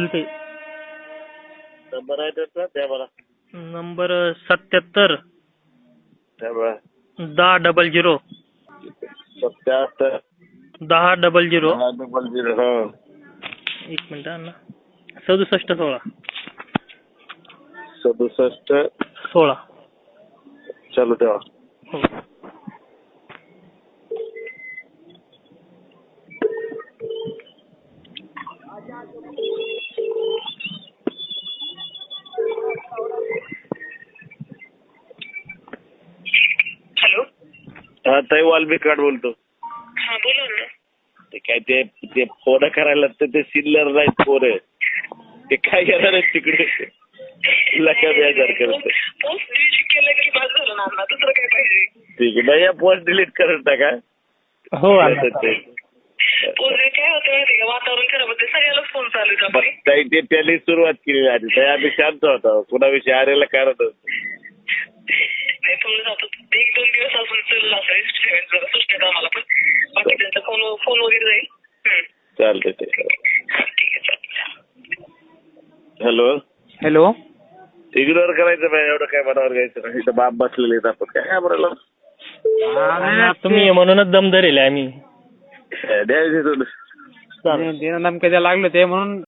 बोलते. नंबर आहे त्याचा? द्या मला. नंबर सत्याहत्तर. दहा डबल झिरो सत्याहत्तर. दहा डबल झिरो दहा डबल झिरो हा. एक मिनिट सदुसष्ट सोळा. सदुसष्ट. सोळा. चालू ठेवा. हो. ताई वाल्मिकाड बोलतो. हा बोला ना. ते काय ते ते फोन करायला तर ते सिल्लर नाहीत पोरं. ते काय येणार आहेत तिकडे? लका बेजार करत पोस्ट डिलीट केलं की झालं ना अण्णा दुसरं काय पाहिजे? ठीक आहे नाही पोस्ट डिलीट करत टाका हो काय होतं माहिती का? वातावरण खराब होते. सगळ्यालाच फोन चालू आहेत मग आपले ताई ते त्यांनी सुरुवात केली आधी. ताई आम्ही शांत होतो. कुणाविषयी आरेला कारण नाही तुम्ही जातो. एक दोन आम्हाला पण. बाकी त्यांचा फोन फोन वगैरे जाईल हम्म. चालतंय ते. हा, ठीक आहे चालेल. हॅलो हॅलो इग्नोर करायचं नाही एवढं काय मनावर घ्यायचं नाही. इथं बाप बसलेले आहेत आपण. काय घाबरायला तुम्ही म्हणूनच दम धरेल आम्ही. द्यायचे तुला द्यायला लागलो ते म्हणून